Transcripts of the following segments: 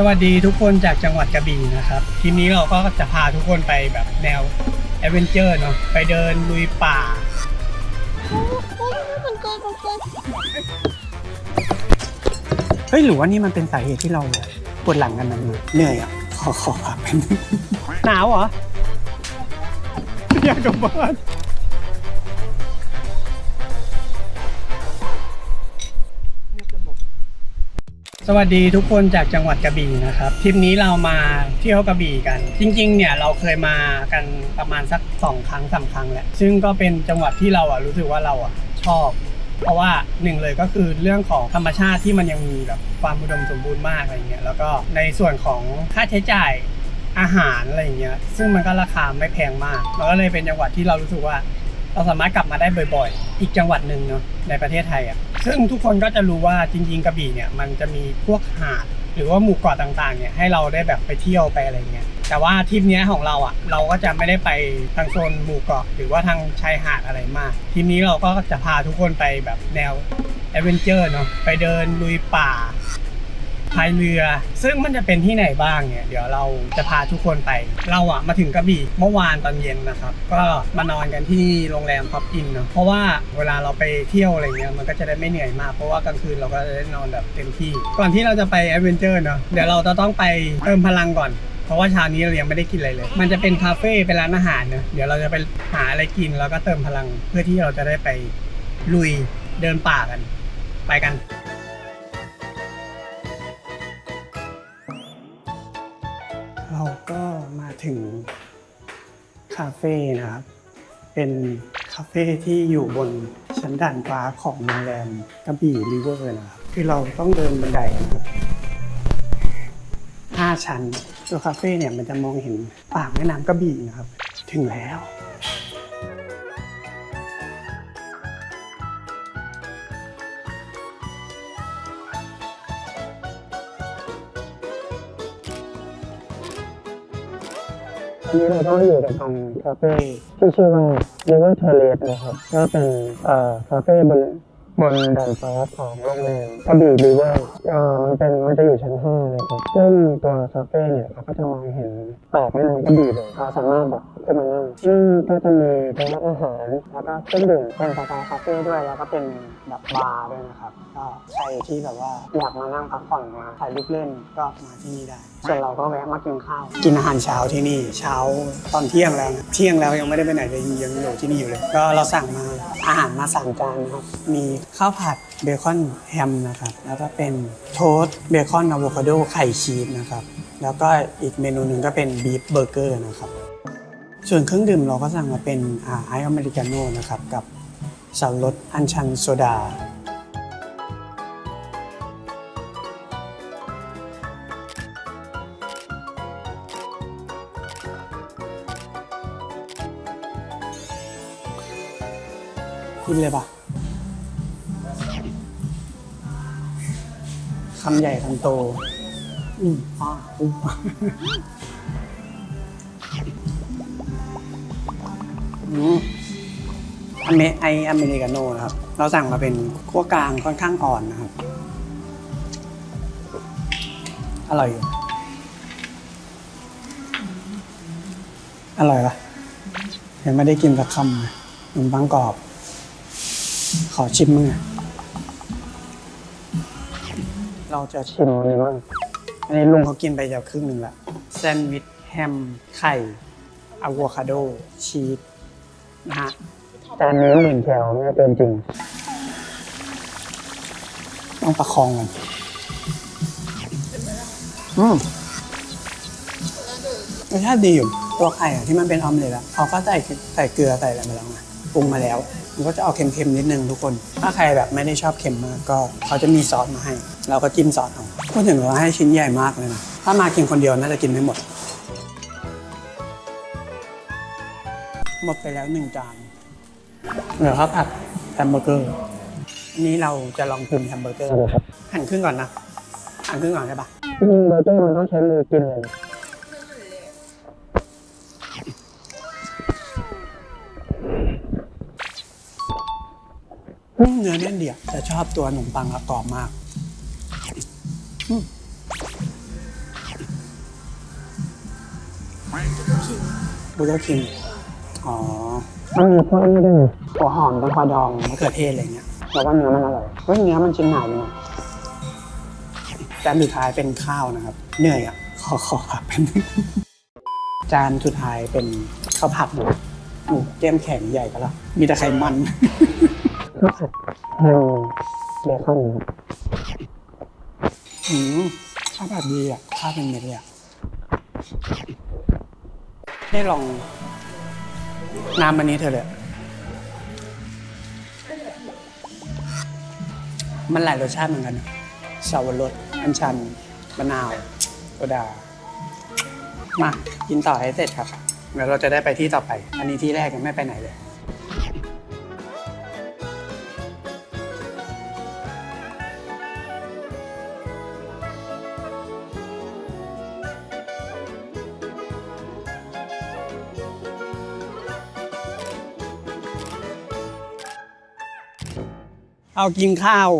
สวัสดีทุกคนจากจังหวัดกระบี่นะครับทีนี้เราก็จะพาทุกคนไปแบบแนวแอดเวนเจอร์เนาะไปเดินลุยป่า เฮ้ยหรือว่านี่มันเป็นสาเหตุที่เราปวดหลังกันนะเหนื่อยอะ ขอขอพักเป็นงหนาวเหรอ อยากกลับบ้าน สวัสดีทุกคนจากจังหวัดกระบี่นะครับทริปนี้เรามาเที่ยวกระบี่กัน จริง ๆ เนี่ยเราเคยมากันประมาณสักสองครั้งสามครั้งแหละซึ่งก็เป็นจังหวัดที่เราอะรู้สึกว่าเราอะชอบ เพราะว่าหนึ่งเลยก็คือเรื่องของธรรมชาติที่มันยังมีแบบความอุดมสมบูรณ์มากอะไรเงี้ยแล้วก็ในส่วนของค่าใช้จ่ายอาหารอะไรเงี้ยซึ่งมันก็ราคาไม่แพงมากมันก็เลยเป็นจังหวัดที่เรารู้สึกว่า เราสามารถกลับมาได้บ่อยๆ อีกจังหวัดหนึ่งเนาะในประเทศไทยอะซึ่งทุกคนก็จะรู้ว่าจริงๆกระบี่เนี่ยมันจะมีพวกหาดหรือว่าหมู่เกาะต่างๆเนี่ยให้เราได้แบบไปเที่ยวไปอะไรเงี้ยแต่ว่าทริปนี้ของเราอะเราก็จะไม่ได้ไปทางโซนหมู่เกาะหรือว่าทางชายหาดอะไรมากทริปนี้เราก็จะพาทุกคนไปแบบแนวแอดเวนเจอร์เนาะไปเดินลุยป่า พายเรือ ซึ่งมันจะเป็นที่ไหนบ้างเนี่ย เดี๋ยวเราจะพาทุกคนไป เราอะมาถึงกระบี่เมื่อวานตอนเย็นนะครับ ก็มานอนกันที่โรงแรมพับอินเนาะเพราะว่าเวลาเราไปเที่ยวอะไรเงี้ยมันก็จะได้ไม่เหนื่อยมาก เพราะว่ากลางคืนเราก็จะได้นอนแบบเต็มที่ ก่อนที่เราจะไปแอดเวนเจอร์เนาะเดี๋ยวเราจะต้องไปเติมพลังก่อนเพราะว่าเช้านี้เรายังไม่ได้กินอะไรเลย มันจะเป็นคาเฟ่ เป็นร้านอาหารเนอะเดี๋ยวเราจะไปหาอะไรกินแล้วก็เติมพลังเพื่อที่เราจะได้ไปลุยเดินป่ากัน ไปกัน เราก็มาถึงคาเฟ่นะครับ เป็นคาเฟ่ที่อยู่บนชั้นด่านฟ้าของโรงแรมกระบี่ริเวอร์นะครับ คือเราต้องเดินบันไดนะครับห้าชั้น ตัวคาเฟ่เนี่ยมันจะมองเห็นปากแม่น้ำกระบี่นะครับ ถึงแล้ว นนี้เราก็อยู่กันตรงคาเฟ่ที่ชื่อว่า River Terrace นะครับก็เป็นเอ่อคาเฟ่บนบนดาดฟ้าของโรงแรมกระบี่ริเวอร์เอ่อมันเป็นมันจะอยู่ชั้นห้านะครับซึ่งตัวคาเฟ่เนี่ยเราก็จะมองเห็นปากแม่น้ำกระบี่เลยเราสามารถแบบ ขึ้นมานั่งซึ่งก็จะมีทั้งอาหารแล้วก็เครื่องดื่มเป็นสไตล์คาเฟ่ด้วยแล้วก็เป็นแบบบาร์ด้วยนะครับก็ใครที่แบบว่าอยากมานั่งพักผ่อนมาถ่ายรูปเล่นก็มาที่นี่ได้ส่วนเราก็แวะมากินข้าว กินอาหารเช้าที่นี่ เช้าตอนเที่ยงแล้วนะเที่ยงแล้วยังไม่ได้ไปไหนเลยยังอยู่ที่นี่อยู่เลย ก็เราสั่งมาอาหารมาสามจานนะครับมีข้าวผัดเบคอนแฮมนะครับแล้วก็เป็นโทสต์เบคอนอะโวคาโดไข่ชีสนะครับแล้วก็อีกเมนูหนึ่งก็เป็นบีฟเบอร์เกอร์นะครับ ส่วนเครื่องดื่มเราก็สั่งมาเป็นอ่าไออเมริกาโน่นะครับกับสับรสอัญชันโซดา กินเลยปะคำใหญ่คำโต อืมอ่าอืม อืมอเมไออเมริกาโน่นะครับ เราสั่งมาเป็นขั้วกลางค่อนข้างอ่อนนะครับ อร่อยอยู่อร่อยปะยังไม่ได้กินสักคำเลยขนมปังกรอบ ขอชิมมึงอเราจะชิมอะไรบ้างอันนี้ลุงเขากินไปจะครึ่งหนึ่งละแซนด์วิชแฮม ไข่อะโวคาโด ชีส นะฮะจานนี้หมื่นแถวเนี่ยเกินจริง ต้องประคองกันอืมรสชาติดีอยู่ตัวไข่อะที่มันเป็นออมเล็ตอะเขาก็ใส่ใส่เกลือใส่อะไรมาแล้วไงปรุงมาแล้ว มันก็จะเอาเค็มๆนิดนึงทุกคน ถ้าใครแบบไม่ได้ชอบเค็มมากก็เขาจะมีซอสมาให้ เราก็จิ้มซอสเอาพูดถึงว่าให้ชิ้นใหญ่มากเลยนะถ้ามากินคนเดียวน่าจะกินไม่หมด หมดไปแล้วหนึ่งจานเหลือข้าวผัดแฮมเบอร์เกอร์อันนี้เราจะลองปรุงแฮมเบอร์เกอร์ดูครับหั่นครึ่งก่อนนะหั่นครึ่งก่อนใช่ปะจริงเบอร์เกอร์มันต้องใช้มือกินเลยอืมเนื้อแน่นเดียวแต่ชอบตัวขนมปังอะกรอบมากอืมบูโตคิง อ๋อมันมีพวกนี้ด้วยหัวหอมต้นควาดองมะเขือเทศอะไรเงี้ยแล้วก็เนื้อมันอร่อยเฮ้ยเนื้อมันชิ้นหนาเลยนะจานสุดท้ายเป็นข้าวนะครับ เหนื่อยอะขอขอผักเป็นงจานสุดท้ายเป็นข้าวผัดหมูหมูแก้มแข็งใหญ่ก็แล้วมีแต่ไขมันข้าวผัดเบคอนอืมข้าวผัดดีอะข้าวเป็นเม็ดเลยอะได้ลอง น้ำอันนี้เธอเลย มันหลายรสชาติเหมือนกันนะสาวรสอัญชันมะนาวโซดา มา กินต่อให้เสร็จครับ เดี๋ยวเราจะได้ไปที่ต่อไป อันนี้ที่แรกยังไม่ไปไหนเลย เอากินข้าว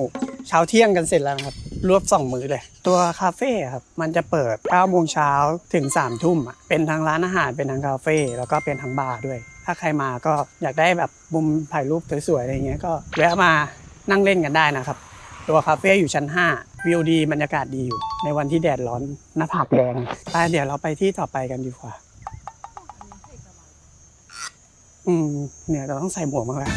เช้าเที่ยงกันเสร็จแล้วครับ รวบสองมื้อเลย ตัวคาเฟ่ครับ มันจะเปิด9โมงเช้าถึง3ทุ่มเป็นทั้งร้านอาหารเป็นทั้งคาเฟ่แล้วก็เป็นทั้งบาร์ด้วย ถ้าใครมาก็อยากได้แบบมุมถ่ายรูปสวยๆอะไรเงี้ยก็แวะมานั่งเล่นกันได้นะครับ ตัวคาเฟ่อยู่ชั้น 5 วิวดีบรรยากาศดีอยู่ ในวันที่แดดร้อนหน้าผากแดงไปเดี๋ยวเราไปที่ต่อไปกันดีกว่า อืมเนี่ยเราต้องใส่หมวกมาแล้ว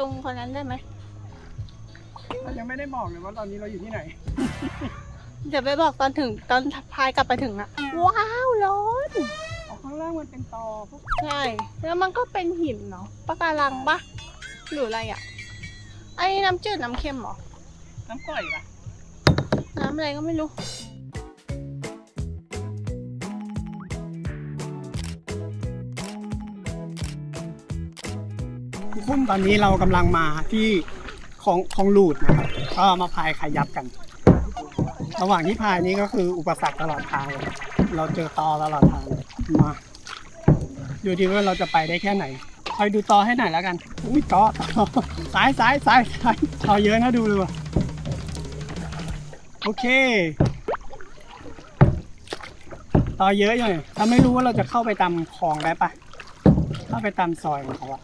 ลุงคนนั้นได้ไหมเรายังไม่ได้บอกเลยว่าตอนนี้เราอยู่ที่ไหน เดี๋ยวไปบอกตอนถึงตอนพายกลับไปถึงอะว้าวร้อนอ๋อข้างล่างมันเป็นตอพวกใช่แล้วมันก็เป็นหินเนาะปะการังปะหรืออะไรอะไอ้น้ำจืดน้ำเค็มเหรอน้ำกร่อยปะน้ำอะไรก็ไม่รู้ คนตอนนี้เรากำลังมาที่ของของลูดนะครับก็มาพายขายับกัน ระหว่างที่พายนี้ก็คืออุปสรรคตลอดทางเลยเราเจอตอตลอดทางเลยมาดูดีว่าเราจะไปได้แค่ไหนคอยดูตอให้หน่อยแล้วกันอุ้ยตอตอซ้ายซ้ายซ้ายซ้ายตอเยอะนะดูเลยว่ะโอเคตอเยอะอยู่ถ้าไม่รู้ว่าเราจะเข้าไปตามคลองได้ปะเข้าไปตามซอยของเขาอะ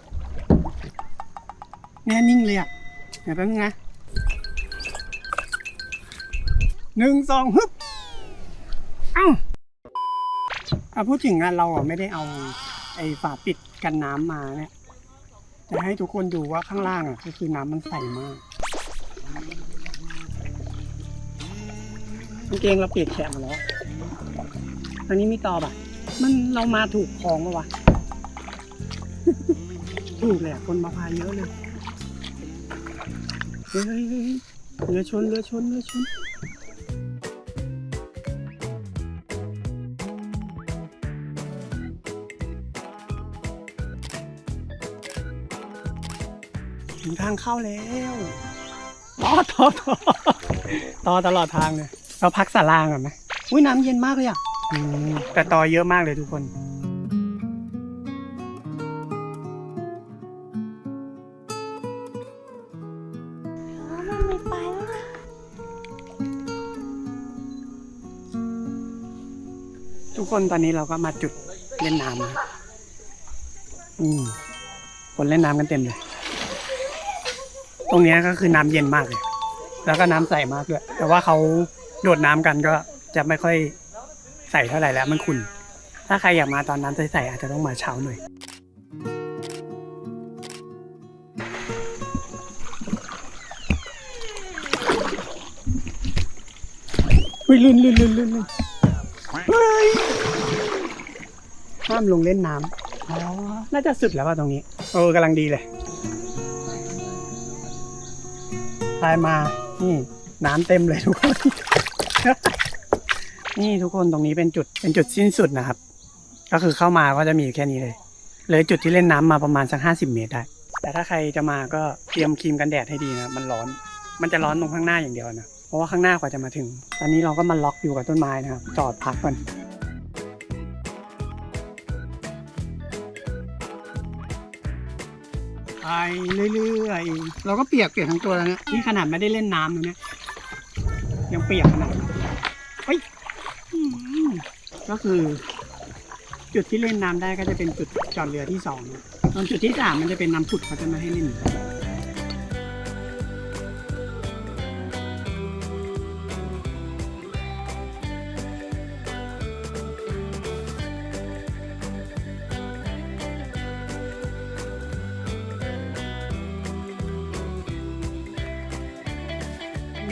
แน่นิ่งเลยอะเดี๋ยวแป๊บนึงนะหนึ่งสองฮึบเอ้าอะพูดถึงงานเราอะไม่ได้เอาไอ้ฝาปิดกันน้ำมาเนี่ย จะให้ทุกคนดูว่าข้างล่างอะก็คือน้ำมันใสมากกางเกงเราเปียกแฉะหมดแล้วตอนนี้มีตอป่ะ มันเรามาถูกคลองปะวะ ถูกเลยอะคนมาพายเยอะเลย เฮ้ยเฮ้ยเรือชนเรือชนเรือชนถึงทางเข้าแล้วต่อต่อต่อต่อตลอดทางเลยเราพักสาลางก่อนไหมอุ้ยน้ำเย็นมากเลยอะแต่ต่อเยอะมากเลยทุกคน คนตอนนี้เราก็มาจุดเล่นน้ำนะอืมคนเล่นน้ำกันเต็มเลย ตรงเนี้ยก็คือน้ำเย็นมากเลย แล้วก็น้ำใสมากด้วยแต่ว่าเขาโดดน้ำกันก็จะไม่ค่อยใสเท่าไหร่แล้วมันขุ่น ถ้าใครอยากมาตอนน้ำใสๆอาจจะต้องมาเช้าหน่อยอุ้ยลื่นลื่นลื่นลื่นลื่นเฮ้ย ห้ามลงเล่นน้อ๋อ น่าจะสุดแล้วว่าตรงนี้ เออกำลังดีเลยพายมา นี่น้ำเต็มเลยทุกคน นี่ทุกคนตรงนี้เป็นจุด เป็นจุดสิ้นสุดนะครับ ก็คือเข้ามาก็จะมีอยู่แค่นี้เลย เลยจุดที่เล่นน้ำมาประมาณสักห้าสิบเมตรได้ แต่ถ้าใครจะมาก็เตรียมครีมกันแดดให้ดีนะ มันร้อน มันจะร้อนตรงข้างหน้าอย่างเดียวนะ เพราะว่าข้างหน้ากว่าจะมาถึง ตอนนี้เราก็มาล็อกอยู่กับต้นไม้นะครับ จอดพักก่อน ไปเรื่อยๆ เราก็เปียกเปียกทั้งตัวแล้วเนี่ยนี่ขนาดไม่ได้เล่นน้ำเลยเนี่ยยังเปียกขนาดนี้เฮ้ยก็คือ จุดที่เล่นน้ำได้ก็จะเป็นจุดจอดเรือที่สองตอนจุดที่สามมันจะเป็นน้ำผุดเขาจะมาให้เล่น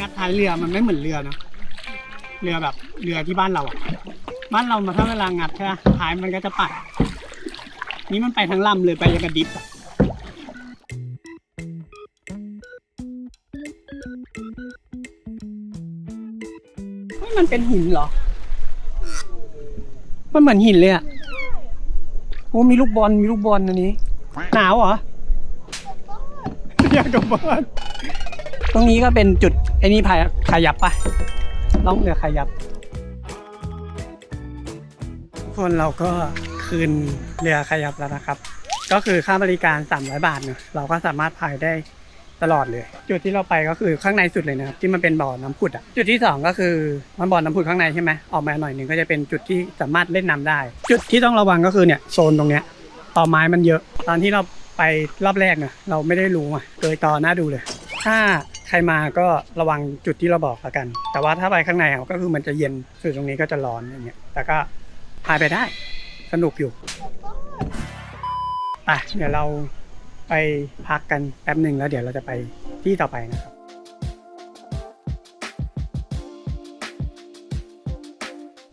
งัดท้ายเรือมันไม่เหมือนเรือนะเรือแบบเรือที่บ้านเราอะบ้านเรามาถ้าเวลางัดใช่ไหมท้ายมันก็จะปัด นี่มันไปทั้งลำเลยไปยังกระดิบอะเฮ้ยมันเป็นหินเหรอ มันเหมือนหินเลยอะโอ้มีลูกบอล มีลูกบอลอันนี้ หนาวเหรอ อยากกลับบ้าน ตรงนี้ก็เป็นจุด ไอ้นี่พายขยับปะล่องเรือขยับทุกคนเราก็คืนเรือขยับแล้วนะครับ ก็คือค่าบริการ 300 บาทเนอะเราก็สามารถพายได้ตลอดเลย จุดที่เราไปก็คือข้างในสุดเลยนะครับ ที่มันเป็นบ่อน้ำผุดอะจุดที่สองก็คือมันบ่อน้ำผุดข้างในใช่ไหมออกมาหน่อยหนึ่งก็จะเป็นจุดที่สามารถเล่นน้ำได้ จุดที่ต้องระวังก็คือเนี่ยโซนตรงเนี้ยต่อไม้มันเยอะ ตอนที่เราไปรอบแรกเนี่ยเราไม่ได้รู้อะเกยต่อหน้าดูเลย ถ้า ใครมาก็ระวังจุดที่เราบอกแล้วกัน แต่ว่าถ้าไปข้างในอะก็คือมันจะเย็นส่วนตรงนี้ก็จะร้อนอย่างเงี้ยแต่ก็พายไปได้สนุกอยู่อะเดี๋ยวเราไปพักกันแป๊บหนึ่งแล้วเดี๋ยวเราจะไปที่ต่อไปนะครับ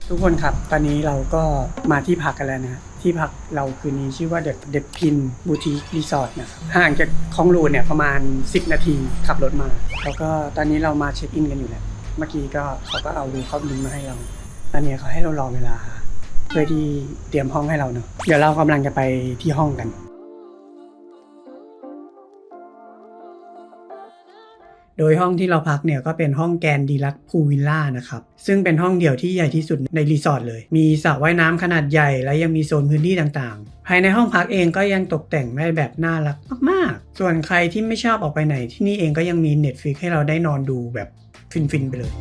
ทุกคนครับ ตอนนี้เราก็มาที่พักกันแล้วนะ ที่พักเราคืนนี้ชื่อว่าเด e เด p พินบูติกรีสอร์ทนะครับ ห่างจากคลองลูนเนี่ยประมาณ 10 นาทีขับรถมา แล้วก็ตอนนี้เรามาเช็คอินกันอยู่แหล้วเมื่อกี้ก็เขาก็เอาดูเข้าบินมาให้เรา ตอนนี้เขาให้เรารอเวลา เพื่อที่เตรียมห้องให้เราเนอะเดี๋ยวเรากำลังจะไปที่ห้องกัน โดยห้องที่เราพักเนี่ยก็เป็นห้องแกนดีลักพูวิลล่านะครับ ซึ่งเป็นห้องเดี่ยวที่ใหญ่ที่สุดในรีสอร์ทเลย มีสระว่ายน้ำขนาดใหญ่ และยังมีโซนพื้นที่ต่างๆ ภายในห้องพักเองก็ยังตกแต่งได้แบบน่ารักมากๆ ส่วนใครที่ไม่ชอบออกไปไหนที่นี่เองก็ยังมี Netflix ให้เราได้นอนดูแบบฟินๆไปเลย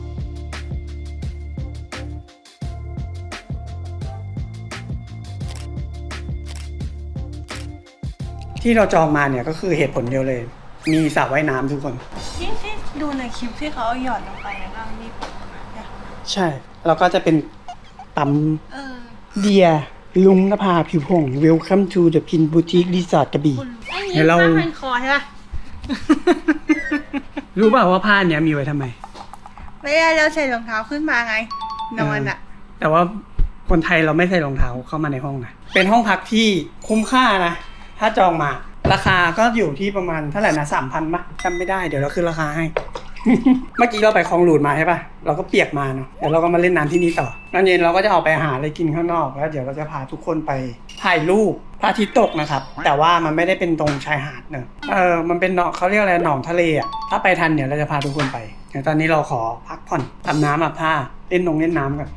ที่เราจองมาเนี่ยก็คือเหตุผลเดียวเลย มีสระว่ายน้ำทุกคน ที่ที่ดูในคลิปที่เขาเอาหยอดลงไปในบ้างนี่ใช่ แล้วก็จะเป็นตเออำเดีย ลุงนภาผิวพง Welcome to the Pin Boutique Resort กระบี่ คุณไอ้เดี๋นี่ยวเรา ผ้าพันคอใช่ปะ รู้เปล่าว่าผ้าเนี้ยมีไว้ทำไม ไม่ได้เราใส่รองเท้าขึ้นมาไง นอนอะ แต่ว่าคนไทยเราไม่ใส่รองเท้าเข้ามาในห้องนะ เป็นห้องพักที่คุ้มค่านะ ถ้าจองมา ราคาก็อยู่ที่ประมาณเท่าไหร่นะสามพันปะจำไม่ได้เดี๋ยวเราขึ้นราคาให้ เมื่อกี้เราไปคลองหลูดมาใช่ปะเราก็เปียกมาเนาะเดี๋ยวเราก็มาเล่นน้ำที่นี่ต่อตอนเย็นเราก็จะออกไปหาอะไรกินข้างนอกแล้วเดี๋ยวเราจะพาทุกคนไปถ่ายรูปพระอาทิตย์ตกนะครับ แต่ว่ามันไม่ได้เป็นตรงชายหาดเนอะเออมันเป็นหนองเขาเรียกอะไรหนองทะเลอะถ้าไปทันเดี๋ยวเราจะพาทุกคนไปเดี๋ยวตอนนี้เราขอพักผ่อนอาบน้ำอาบผ้าเล่นนงเล่นน้ำกัน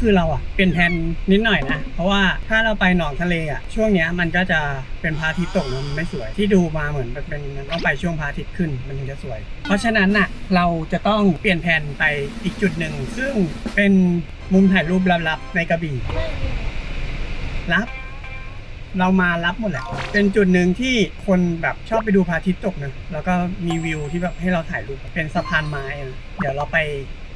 คือเราอะเป็นแผนนิดหน่อยนะ เพราะว่าถ้าเราไปหนองทะเลอะช่วงเนี้ยมันก็จะเป็นพระอาทิตย์ตกนะมันไม่สวยที่ดูมาเหมือนมันเป็นมันต้องไปช่วงพระอาทิตย์ขึ้นมันถึงจะสวย เพราะฉะนั้นน่ะเราจะต้องเปลี่ยนแผนไปอีกจุดหนึ่ง ซึ่งเป็นมุมถ่ายรูปลับๆในกระบี่ลับเรามารับหมดแหละ เป็นจุดหนึ่งที่คนแบบชอบไปดูพระอาทิตย์ตกนะ แล้วก็มีวิวที่แบบให้เราถ่ายรูป เป็นสะพานไม้นะเดี๋ยวเราไป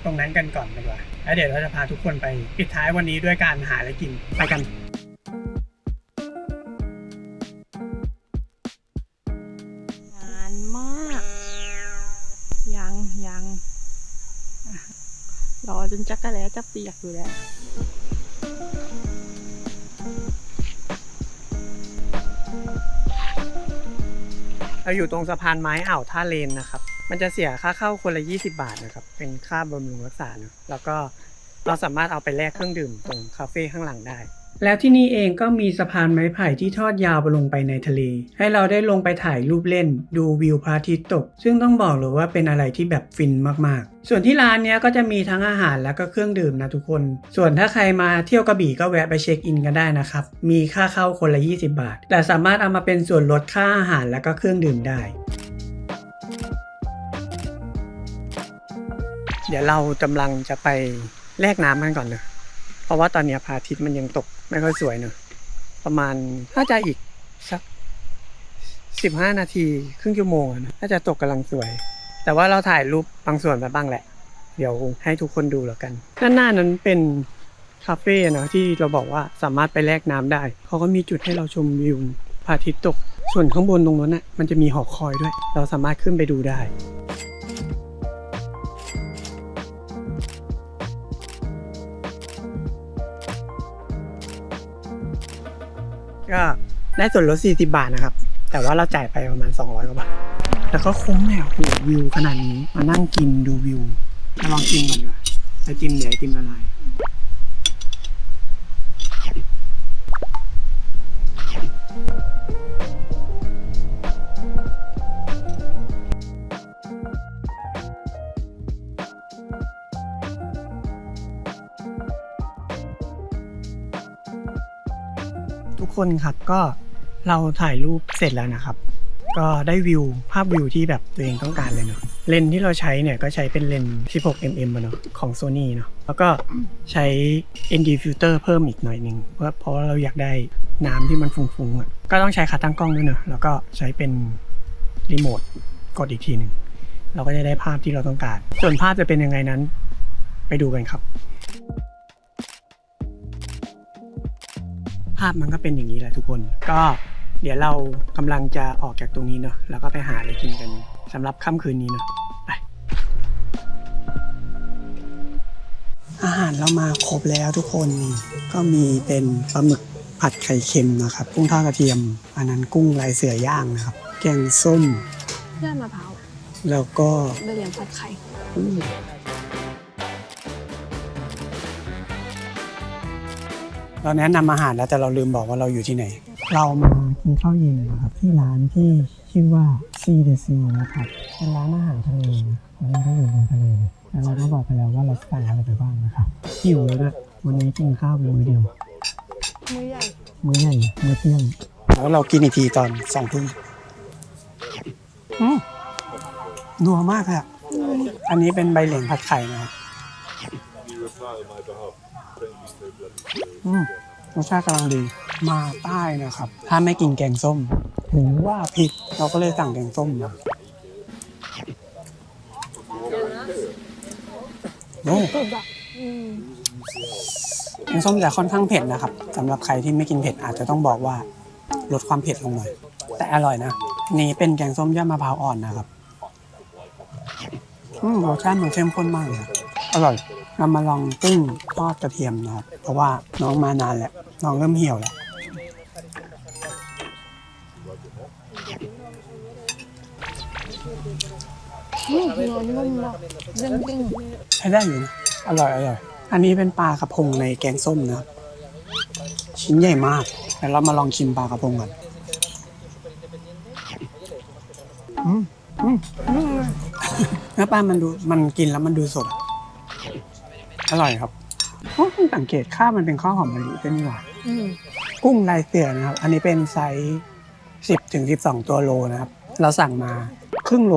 ตรงนั้นกันก่อนดีกว่า แล้วเดี๋ยวเราจะพาทุกคนไปปิดท้ายวันนี้ด้วยการหาอะไรกิน ไปกัน นานมาก ยังยังอะรอจนจักรแล้วจะเปียกอยู่แล้วเราอยู่ตรงสะพานไม้อ่าวท่าเลนนะครับ มันจะเสียค่าเข้าคนละ 20 บาทนะครับ เป็นค่าบำรุงรักษานะแล้วก็เราสามารถเอาไปแลกเครื่องดื่มตรงคาเฟ่ข้างหลังได้ แล้วที่นี่เองก็มีสะพานไม้ไผ่ที่ทอดยาวไปลงไปในทะเล ให้เราได้ลงไปถ่ายรูปเล่น ดูวิวพระอาทิตย์ตก ซึ่งต้องบอกเลยว่าเป็นอะไรที่แบบฟินมากๆ ส่วนที่ร้านเนี้ยก็จะมีทั้งอาหารแล้วก็เครื่องดื่มนะทุกคน ส่วนถ้าใครมาเที่ยวกระบี่ก็แวะไปเช็คอินกันได้นะครับ มีค่าเข้าคนละ 20 บาท แต่สามารถเอามาเป็นส่วนลดค่าอาหารแล้วก็เครื่องดื่มได้ ดี๋ยวเรากำลังจะไปแลกน้ำกันก่อนเลย เพราะว่าตอนนี้พระอาทิตย์มันยังตกไม่ค่อยสวยเนอะประมาณน่าจะอีกสักสิบห้านาทีครึ่งชั่วโมงนะน่าจะตกกำลังสวย แต่ว่าเราถ่ายรูปบางส่วนไปบ้างแหละ เดี๋ยวให้ทุกคนดูแล้วกันด้านหน้านั้นเป็นคาเฟ่นะที่เราบอกว่าสามารถไปแลกน้ำได้เขาก็มีจุดให้เราชมวิวพระอาทิตย์ตก ส่วนข้างบนตรงนั้นน่ะมันจะมีหอคอยด้วย เราสามารถขึ้นไปดูได้ ก็ได้ส่วนลด 40 บาทนะครับ แต่ว่าเราจ่ายไปประมาณ 200กว่าบาท แล้วก็คุ้มแนวโหวิวขนาดนี้ มานั่งกินดูวิวมาลองกินก่อนดีกว่าไอติมเดี๋ยวไอติมละลาย คนครับก็เราถ่ายรูปเสร็จแล้วนะครับ ก็ได้วิวภาพวิวที่แบบตัวเองต้องการเลยเนาะเลนที่เราใช้เนี่ยก็ใช้เป็นเลน 16 mm เนาะของ Sony เนาะแล้วก็ใช้ ND filter เพิ่มอีกหน่อยหนึ่งเพราะเพราะเราอยากได้น้ำที่มันฟุ้งๆอะก็ต้องใช้ขาตั้งกล้องด้วยเนาะแล้วก็ใช้เป็นรีโมทกดอีกทีหนึ่งเราก็จะได้ภาพที่เราต้องการ ส่วนภาพจะเป็นยังไงนั้น ไปดูกันครับาพมันก็เป็นอย่างนี้แหละทุกคน ก็เดี๋ยวเรากำลังจะออกจากตรงนี้เนาะแล้วก็ไปหาอะไรกินกันสำหรับค่ำคืนนี้เนาะไปอาหารเรามาครบแล้วทุกคนก็มีเป็นปลาหมึกผัดไข่เค็มนะครับกุ้งทอดกระเทียม อันนั้นกุ้งลายเสือย่างนะครับ แกงส้มย่านมะพร้าวแล้วก็ใบเหลียงผัดไข่ อืม เราแนะนำอาหารแล้วแต่เราลืมบอกว่าเราอยู่ที่ไหน เรามากินข้าวเย็นนะครับที่ร้านที่ชื่อว่า Sea the Sea นะครับเป็นร้านอาหารทะเลนะวันนี้ก็อยู่บนทะเลเลยแล้วเราก็บอกไปแล้วว่าเราสั่งอะไรไปบ้างนะครับหิวแล้วด้วยวันนี้กินข้าวเป็นมื้อเดียว มือใหญ่มื้อใหญ่มื้อเที่ยงแล้วเรากินอีกทีตอนสองทุ่มอืมนัวมากเลยอะอันนี้เป็นใบเหลียงผัดไข่นะครับ อืมรสชาติกำลังดี มาใต้นะครับ ถ้าไม่กินแกงส้มถือว่าผิด เราก็เลยสั่งแกงส้มนะโอ้แกงส้มจะค่อนข้างเผ็ดนะครับสำหรับใครที่ไม่กินเผ็ดอาจจะต้องบอกว่าลดความเผ็ดลงหน่อย แต่อร่อยนะ นี่เป็นแกงส้มยอดมะพร้าวอ่อนนะครับอืมรสชาติมันเข้มข้นมากเลยอร่อยเรามาลองกุ้ง ทอดกระเทียมนะครับเพราะว่าน้องมานานแล้วน้องเริ่มเหี่ยวแล้วอืมเนื้อนุ่มมากเด้งเด้งใช้ได้อยู่นะอร่อยอร่อยอันนี้เป็นปลากระพงในแกงส้มนะครับชิ้นใหญ่มากเดี๋ยวเรามาลองชิมปลากระพงกันอืมอืมอืมเนื้อปลามันดูมันกินแล้วมันดูสด อร่อยครับ โอ้เพิ่งสังเกตข้าวมันเป็นข้าวหอมมะลิด้วยนี่หว่าอืมกุ้งลายเสือนะครับ อันนี้เป็นไซส์สิบถึงสิบสองตัวโลนะครับ เราสั่งมาครึ่งโล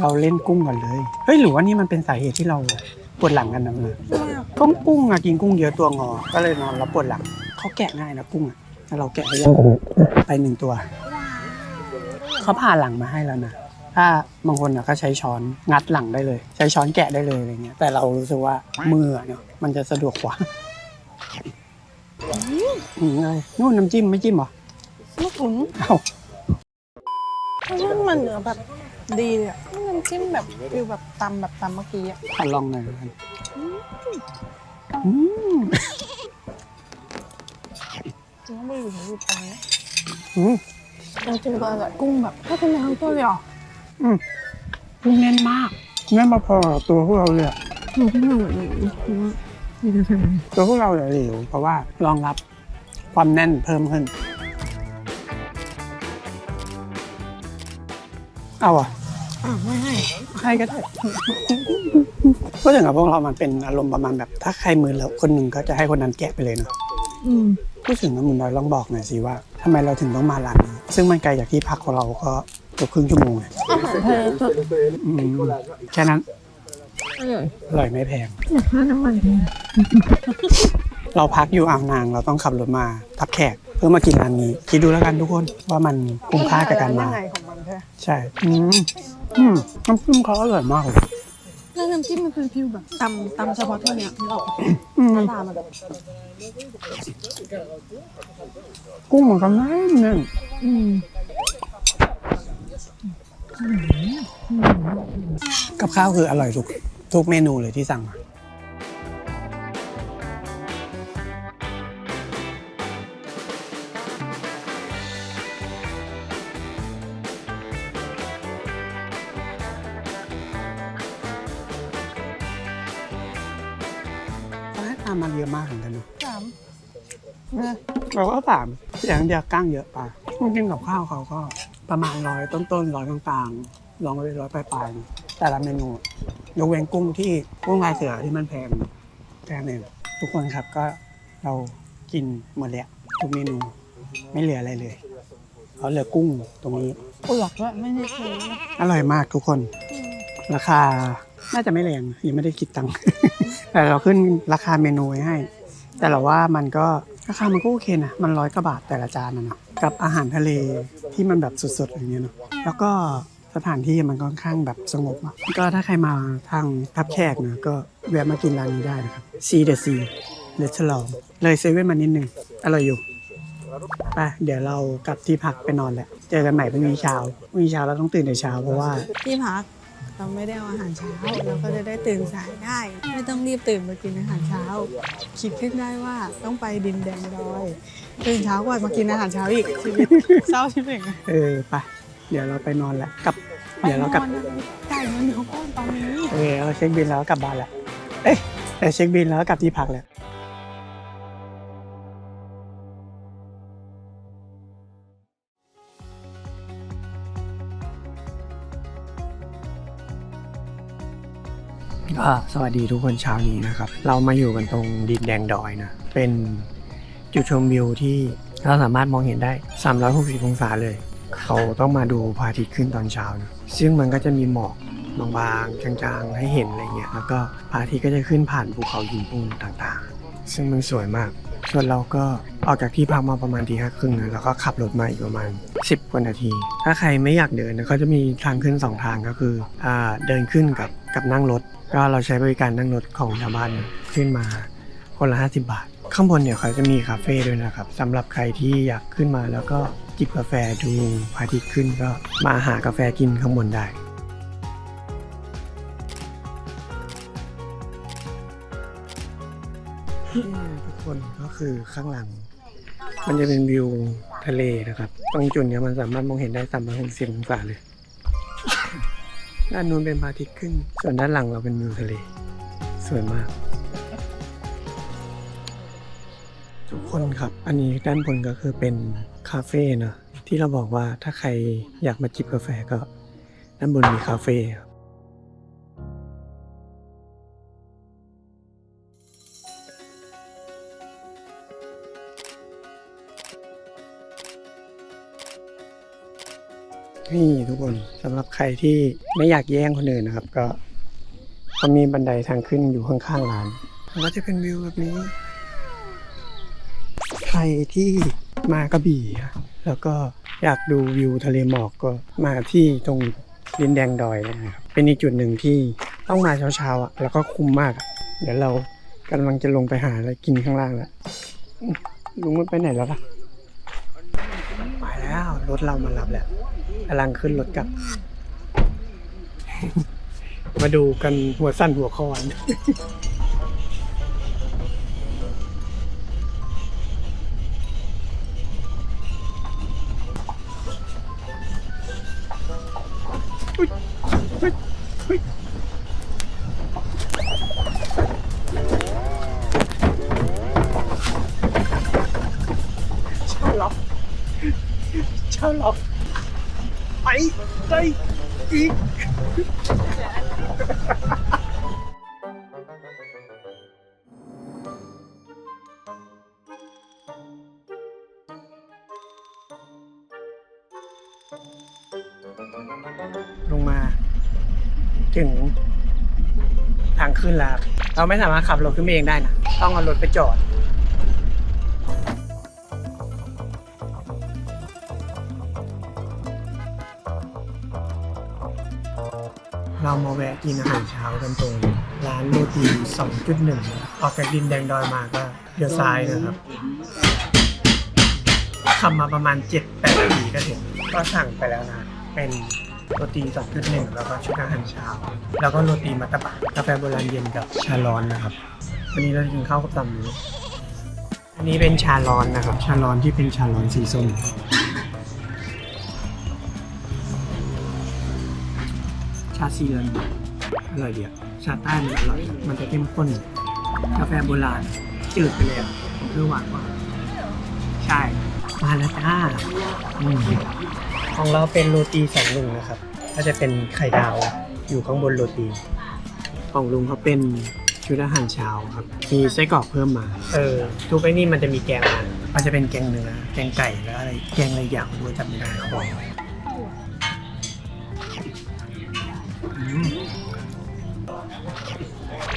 เราเล่นกุ้งก่อนเลย เฮ้ยหรือว่านี่มันเป็นสาเหตุที่เราปวดหลังกันนะเลยกุ้งกุ้งอะกินกุ้งเยอะตัวงอ ก็เลยนอนแล้วปวดหลังเขาแกะง่ายนะกุ้งอะถ้าเราแกะให้ยังไปหนึ่งตัว เขาผ่าหลังมาให้แล้วนะถ้าบางคนอะก็ใช้ช้อนงัดหลังได้เลย ใช้ช้อนแกะได้เลยอะไรเงี้ยแต่เรารู้สึกว่ามืออะเนาะมันจะสะดวกกว่าอืมอะไรนู่นน้ำจิ้มไม่จิ้มเหรอลูกถุนเอ้าเพราะว่ามันเหนือแบบดีเลยอะน้ำจิ้มแบบฟิลแบบตำแบบตำเมื่อกี้อะขอลองหน่อยแล้วกันอืมจริงๆไม่อยู่อยู่ตรงนี้อืม จริงๆก็อร่อยกุ้งแบบถ้าเป็นทั้งตัวเลยเหรอกุ้งแน่นมากแน่นมาพอกับตัวพวกเราเลยอะหนูไม่เหมือนหนูนี่จะทำไงตัวพวกเราเหลวๆเพราะว่ารองรับความแน่นเพิ่มขึ้น เอาอะ อะไม่ให้ใครก็ได้ พูดถึงกับพวกเรามันเป็นอารมณ์ประมาณแบบ ถ้าใครมือแล้วคนหนึ่งก็จะให้คนนั้นแกะไปเลยเนาะอืม พูดถึงน้ำมุนน้อยลองบอกหน่อยสิว่าทำไมเราถึงต้องมาร้านนี้ ซึ่งมันไกลจากที่พักของเราก็เกือบครึ่งชั่วโมงเลยอาหารทะเลสดอืมแค่นั้น อร่อยอร่อยไม่แพงอยากค่าน้ำมันแพงเราพักอยู่อ่าวนางเราต้องขับรถมาทับแขก เพื่อมากินร้านนี้ คิดดูแล้วกันทุกคนว่ามันคุ้มค่ากับการมา ยังไงของมันใช่ไหมใช่อืมอืมน้ำจิ้มเขาอร่อยมากเลยแล้วน้ำจิ้มมันเป็นฟิลแบบตำตำเฉพาะตัวเนี้ยไม่ออกอืม หน้าตามันแบบ กุ้งมันก็แน่นแน่นอืมกับข้าวคืออร่อยทุกทุกเมนูเลยที่สั่งมาเขา เนี่ยเราก็สามอย่างเดียวก้างเยอะไปจริงๆกับข้าวเขาก็ประมาณร้อยต้นๆร้อยกลางๆลองไปร้อยปลายๆแต่ละเมนูยกเว้นกุ้งที่กุ้งลายเสือที่มันแพงแค่นั้นเองทุกคนครับก็เรากินหมดแล้วทุกเมนูไม่เหลืออะไรเลยเขาเหลือกุ้งตรงนี้เปลือกด้วยไม่ได้ซื้ออร่อยมากทุกคน ราคาน่าจะไม่แรงยังไม่ได้คิดตังค์แต่เราขึ้นราคาเมนูไว้ให้ แต่เราว่ามันก็ ราคามันก็โอเคนะ มันร้อยกว่าบาทแต่ละจานนะเนอะกับอาหารทะเลที่มันแบบสดๆอย่างเงี้ยเนาะแล้วก็สถานที่มันค่อนข้างแบบสงบอะก็ถ้าใครมาทางทับแขกนะก็แวะมากินร้านนี้ได้นะครับ C the C เลสลองเลยเซเว่นมานิดนึง อร่อยอยู่ไปเดี๋ยวเรากลับที่พักไปนอนแหละ เจอกันใหม่พรุ่งนี้เช้าพรุ่งนี้เช้าเราต้องตื่นแต่เช้าเพราะว่าที่พัก เราไม่ได้เอาอาหารเช้า เราก็จะได้ตื่นสายได้ ไม่ต้องรีบตื่นมากินอาหารเช้า คิดขึ้นได้ว่าต้องไปดินแดงดอยตื่นเช้ากว่ามากินอาหารเช้าอีกชีวิตเศร้าชิบเองเออไปเดี๋ยวเราไปนอนแล้วกลับ เดี๋ยวเรากลับไก่มันเขาป้อนตอนนี้เออเราเช็คบินแล้วก็กลับบ้านแล้วเอ๊ะแต่เช็คบินแล้วก็กลับที่พักแล้ว ก็สวัสดีทุกคนเช้านี้นะครับ เรามาอยู่กันตรงดินแดงดอยนะ เป็นจุดชมวิวที่เราสามารถมองเห็นได้ 360 องศาเลย เขาต้องมาดูพระอาทิตย์ขึ้นตอนเช้านะซึ่งมันก็จะมีหมอกบางๆจางๆให้เห็นอะไรเงี้ยแล้วก็พระอาทิตย์ก็จะขึ้นผ่านภูเขาหินปูนต่างๆ ซึ่งมันสวยมาก ส่วนเราก็ออกจากที่พักมาประมาณทีห้าครึ่งนะแล้วก็ขับรถมาอีกประมาณ 10กว่านาที ถ้าใครไม่อยากเดินนะเขาจะมีทางขึ้นสองทางก็คืออ่าเดินขึ้นกับกับนั่งรถ ก็เราใช้บริการนั่งรถของชาวบ้านนะขึ้นมาคนละ 50 บาท ข้างบนเนี่ยเขาจะมีคาเฟ่ด้วยนะครับสำหรับใครที่อยากขึ้นมาแล้วก็จิบกาแฟดูพระอาทิตย์ขึ้นก็มาหากาแฟกินข้างบนได้นี่ทุกคนก็คือข้างหลัง มันจะเป็นวิวทะเลนะครับ ตรงจุดเนี้ยมันสามารถมองเห็นได้ตามมาหกสิบองศาเลย ด้านนู้นเป็นพระอาทิตย์ขึ้น ส่วนด้านหลังเราเป็นวิวทะเล สวยมาก ทุกคนครับ อันนี้ด้านบนก็คือเป็นคาเฟ่เนาะที่เราบอกว่าถ้าใครอยากมาจิบกาแฟก็ด้านบนมีคาเฟ่ครับ นี่ทุกคนสำหรับใครที่ไม่อยากแย่งคนอื่นนะครับ ก็เขามีบันไดทางขึ้นอยู่ข้างๆร้านก็จะเป็นวิวแบบนี้ ใครที่มากระบี่อะแล้วก็อยากดูวิวทะเลหมอกก็มาที่ตรงดินแดงดอยนะครับเป็นอีกจุดหนึ่งที่ต้องมาเช้าๆอะแล้วก็คุ้มมากอะเดี๋ยวเรากำลังจะลงไปหาอะไรกินข้างล่างแล้วอืมลุงมันไปไหนแล้วล่ะไปแล้วรถเรามารับแล้ว กำลังขึ้นรถกลับ มาดูกันหัวสั้นหัวคอน ไปอีกลงมา ถึง ทางขึ้นแล้วเราไม่สามารถขับรถขึ้นเองได้นะ ต้องเอารถไปจอด กินอาหารเช้ากันตรง ร้านโรตี2.1 ออกจากดินแดงดอยมาก็เลี้ยวซ้ายนะครับขับมาประมาณ 7-8นาทีก็ถึงก็สั่งไปแล้วนะ เป็นโรตี2.1 แล้วก็ชุดอาหารเช้า แล้วก็โรตีมัตตบะกาแฟโบราณเย็นกับชาร้อนนะครับ วันนี้เราจะกินข้าวกับตำนี้อันนี้เป็นชาร้อนนะครับ ชาร้อนที่เป็นชาร้อนสีส้มชาซีรัน อร่อยดีอะชาใต้มันอร่อยมันจะเข้มข้น กาแฟโบราณ จืดไปเลยอะคือหวานกว่า ใช่ มาแล้วจ้าอืมของเราเป็นโรตีสองลุงนะครับ ก็จะเป็นไข่ดาวอยู่ข้างบนโรตี ของลุงเขาเป็นชุดอาหารเช้าครับ มีไส้กรอกเพิ่มมา เออ ทุกไอ้นี่มันจะมีแกงมามันจะเป็นแกงเนื้อ แกงไก่แล้วอะไร แกงอะไรอย่างผมจำไม่ได้เขาบอกอืม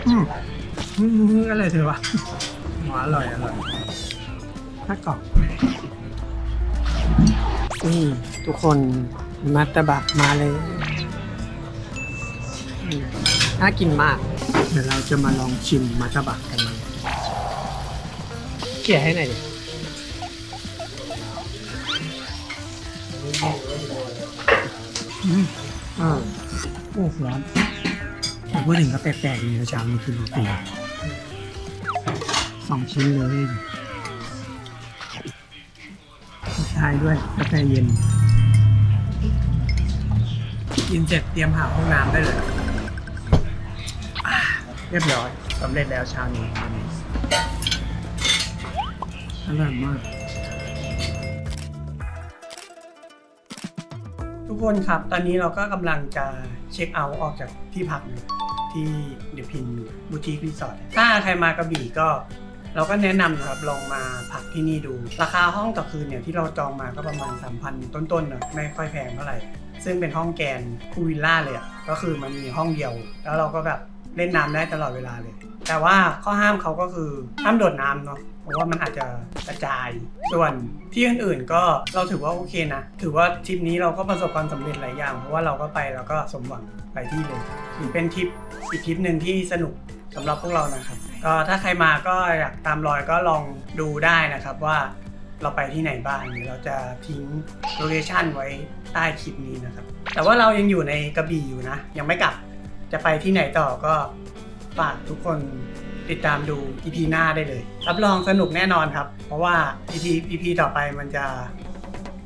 อืมอืมอะไรเธอวะหวานอร่อยอร่อยถ้ากรอบนี่ทุกคนมัตตบะมาเลยอืมน่ากินมาก เดี๋ยวเราจะมาลองชิมมัตตบะกันเลยเขี่ยให้หน่อยดิอืมอ่าโอ้ร้อน แต่พูดถึงก็แปลกๆดีนะชามมันคือโรตีสองชิ้นเลยท้ายด้วยกาแฟเย็น กินเสร็จเตรียมหาห้องน้ำได้เลย เรียบร้อยสำเร็จแล้วเช้านี้อร่อยมาก ทุกคนครับ ตอนนี้เราก็กำลังจะเช็คเอาท์ออกจากที่พักอยู่ ที่เดพินบูติกรีสอร์ทถ้าใครมากระบี่ก็เราก็แนะนำนะครับลองมาพักที่นี่ดู ราคาห้องต่อคืนเนี่ยที่เราจองมาก็ประมาณ 3,000 ต้นๆนะไม่ค่อยแพงเท่าไหร่ ซึ่งเป็นห้องแกนคูวิลล่าเลยอะก็คือมันมีห้องเดียว แล้วเราก็แบบเล่นน้ำได้ตลอดเวลาเลย แต่ว่าข้อห้ามเขาก็คือห้ามโดดน้ำเนาะ เพราะว่ามันอาจจะกระจาย ส่วนที่อื่นๆก็เราถือว่าโอเคนะ ถือว่าทริปนี้เราก็ประสบความสำเร็จหลายอย่าง เพราะว่าเราก็ไปแล้วก็สมหวังไปที่เลยถือเป็นทริปอีกทริปหนึ่งที่สนุกสำหรับพวกเรานะครับ ก็ถ้าใครมาก็อยากตามรอยก็ลองดูได้นะครับว่าเราไปที่ไหนบ้างเดี๋ยวเราจะทิ้งโลเคชั่นไว้ใต้คลิปนี้นะครับ แต่ว่าเรายังอยู่ในกระบี่อยู่นะ ยังไม่กลับ จะไปที่ไหนต่อก็ฝากทุกคน ติดตามดู EP หน้าได้เลย รับรองสนุกแน่นอนครับ เพราะว่า EP EP ต่อไปมันจะ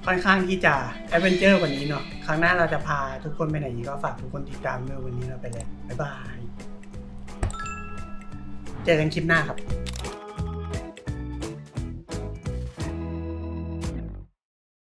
ค่อนข้างที่จะแอดเวนเจอร์กว่านี้เนาะครั้งหน้าเราจะพาทุกคนไปไหนอีกก็ฝากทุกคนติดตามด้วยวันนี้เราไปเลยบ๊ายบาย เจอกันคลิปหน้าครับ